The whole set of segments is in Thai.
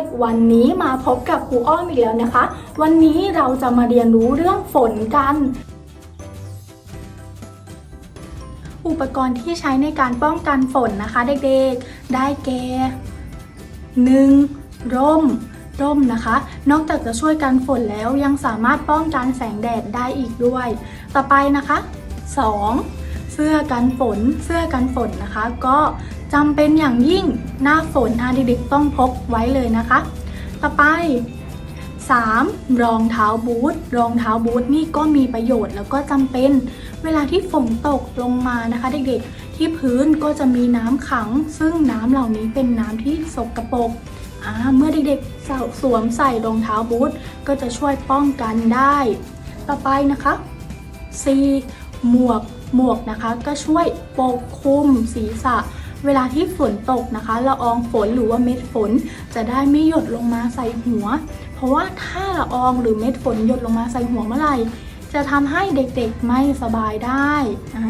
กวันนี้มาพบกับครูอ้อมอีกแล้วนะคะ วันนี้เราจะมาเรียนรู้เรื่องฝนกัน อุปกรณ์ที่ใช้ในการป้องกันฝนนะคะ เด็กๆ ได้แก่ 1. ร่ม ร่มนะคะ นอกจากจะช่วยกันฝนแล้วยังสามารถป้องกันแสงแดดได้อีกด้วย ต่อไปนะคะ 2. เสื้อกันฝน เสื้อกันฝนนะคะ ก็จำเป็นอย่างยิ่งหน้าฝนอาเด็กๆต้องพกไว้เลยนะคะ ต่อไป 3. รองเท้าบูทรองเท้าบูทนี่ก็มีประโยชน์แล้วก็จำเป็น เวลาที่ฝนตกลงมานะคะเด็กๆ ที่พื้นก็จะมีน้ำขัง ซึ่งน้ำเหล่านี้เป็นน้ำที่สกปรกอ่าเมื่อเด็กๆสวมใส่รองเท้าบูทก็จะช่วยป้องกันได้ ต่อไปนะคะ C หมวก หมวกนะคะก็ช่วยปกคลุมศีรษะ เวลาที่ฝนตกนะคะละอองฝนหรือว่าเม็ดฝน จะได้ไม่หยดลงมาใส่หัว เพราะว่าถ้าละอองหรือเม็ดฝนหยดลงมาใส่หัวเมื่อไหร่จะทำให้เด็กๆไม่สบายได้อ่า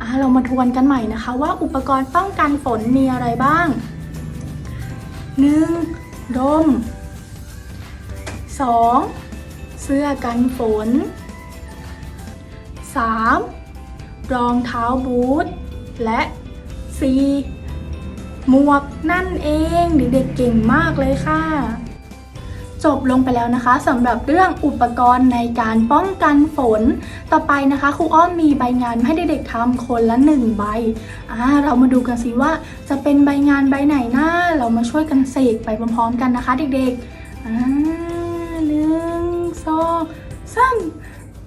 อ่าเรามาทวนกันใหม่นะคะว่าอุปกรณ์ป้องกันฝนมีอะไรบ้าง 1. ร่ม 2. เสื้อกันฝน 3. รองเท้าบูท และ 4. หมวกนั่นเองเด็กๆเก่งมากเลยค่ะ จบลงไปแล้วนะคะสำหรับเรื่องอุปกรณ์ในการป้องกันฝน ต่อไปนะคะครูอ้อมมีใบงานให้เด็กๆทำคนละหนึ่งใบอ่าเรามาดูกันสิว่าจะเป็นใบงานใบไหนนะ เรามาช่วยกันเสกไปพร้อมๆกันนะคะ เด็กๆอ่าหนึ่งสองสาม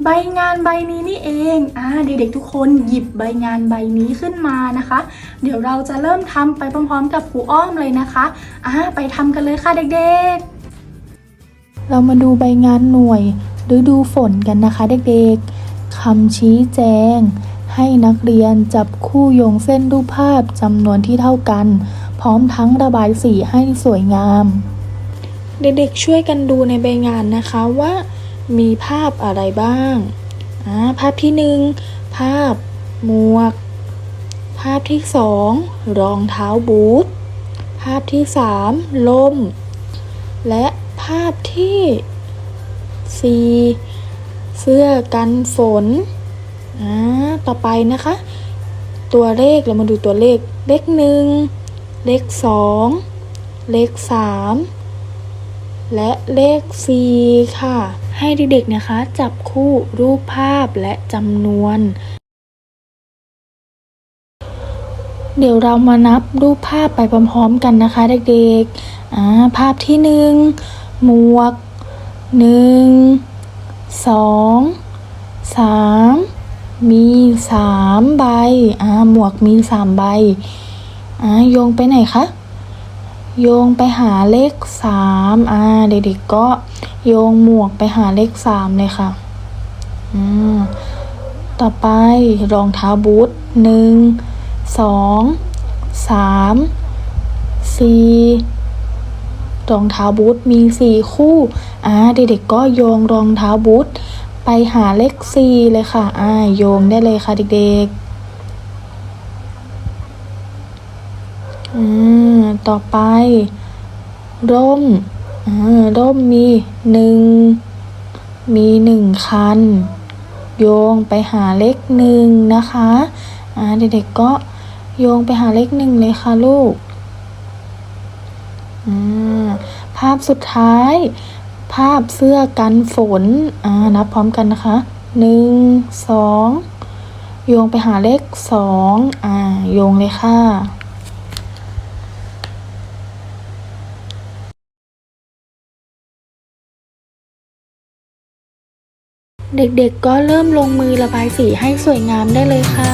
ใบงานใบนี้นี่เองอ่าเด็กๆทุกคนหยิบใบงานใบนี้ขึ้นมานะคะ เดี๋ยวเราจะเริ่มทำไปพร้อมๆ กับครูอ้อมเลยนะคะอ่าไปทำกันเลยค่ะเด็กๆ เรามาดูใบงานหน่วยฤดูฝนกันนะคะเด็กๆคำชี้แจง ให้นักเรียนจับคู่โยงเส้นรูปภาพจำนวนที่เท่ากัน พร้อมทั้งระบายสีให้สวยงาม เด็กๆช่วยกันดูในใบงานนะคะว่า มีภาพอะไรบ้างอ่าภาพที่หนึ่งภาพหมวก ภาพที่สองรองเท้าบูท ภาพที่สามล่ม และภาพที่4เสื้อกันฝนอ่าต่อไปนะคะ ตัวเลขเรามาดูตัวเลข เลขหนึ่ง เลขสอง เลขสาม และเลขสี่ค่ะ ให้เด็กๆนะคะ จับคู่รูปภาพและจำนวน เดี๋ยวเรามานับรูปภาพไปพร้อมๆกันนะคะ เด็กๆอ่าภาพที่หนึ่งหมวกหนึ่งสองสามมีสามใบอ่าหมวกมีสามใบอ่าโยงไปไหนคะ โยงไปหาเลขสามอ่าเด็กๆก็โยงหมวกไปหาเลขสามเลยค่ะอืมต่อไปรองเท้าบูทหนึ่งสองสามสี่รองเท้าบูทมีสี่คู่อ่าเด็กๆก็โยงรองเท้าบูทไปหาเลขสี่เลยค่ะอ่าโยงได้เลยค่ะเด็กๆอืม ต่อไป ร่มร่มมีหนึ่งมีหนึ่งคัน โยงไปหาเลขหนึ่งนะคะเด็กๆก็โยงไปหาเลขหนึ่งเลยค่ะลูกภาพสุดท้าย ภาพเสื้อกันฝนนับพร้อมกันนะคะหนึ่งสองโยงไปหาเลขสองอ่า โยงเลยค่ะ เด็กๆก็เริ่มลงมือระบายสีให้สวยงามได้เลยค่ะ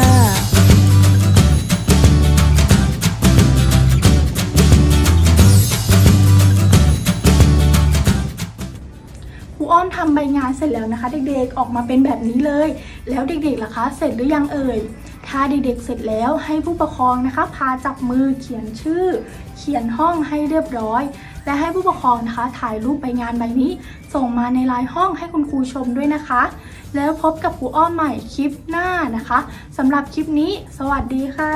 ครูอ้อมทำใบงานเสร็จแล้วนะคะ เด็กๆ ออกมาเป็นแบบนี้เลย แล้วเด็กๆล่ะคะ เสร็จหรือยังเอ่ย ถ้าเด็กๆ เสร็จแล้วให้ผู้ปกครองนะคะ พาจับมือเขียนชื่อ เขียนห้องให้เรียบร้อย และให้ผู้ปกครองนะคะถ่ายรูปใบงานใบนี้ ส่งมาในไลน์ห้องให้คุณครูชมด้วยนะคะ แล้วพบกับครูอ้อมใหม่คลิปหน้านะคะสำหรับคลิปนี้ สวัสดีค่ะ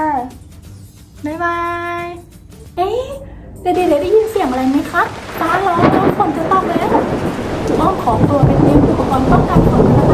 บ๊ายบาย เอ๊ะเด็กๆได้ยินเสียงอะไรไหมคะฟ้าร้องแล้วฝนจะตกแล้วอ้อมขอตัวไปเตรียมอุปกรณ์ป้องกันฝนกัน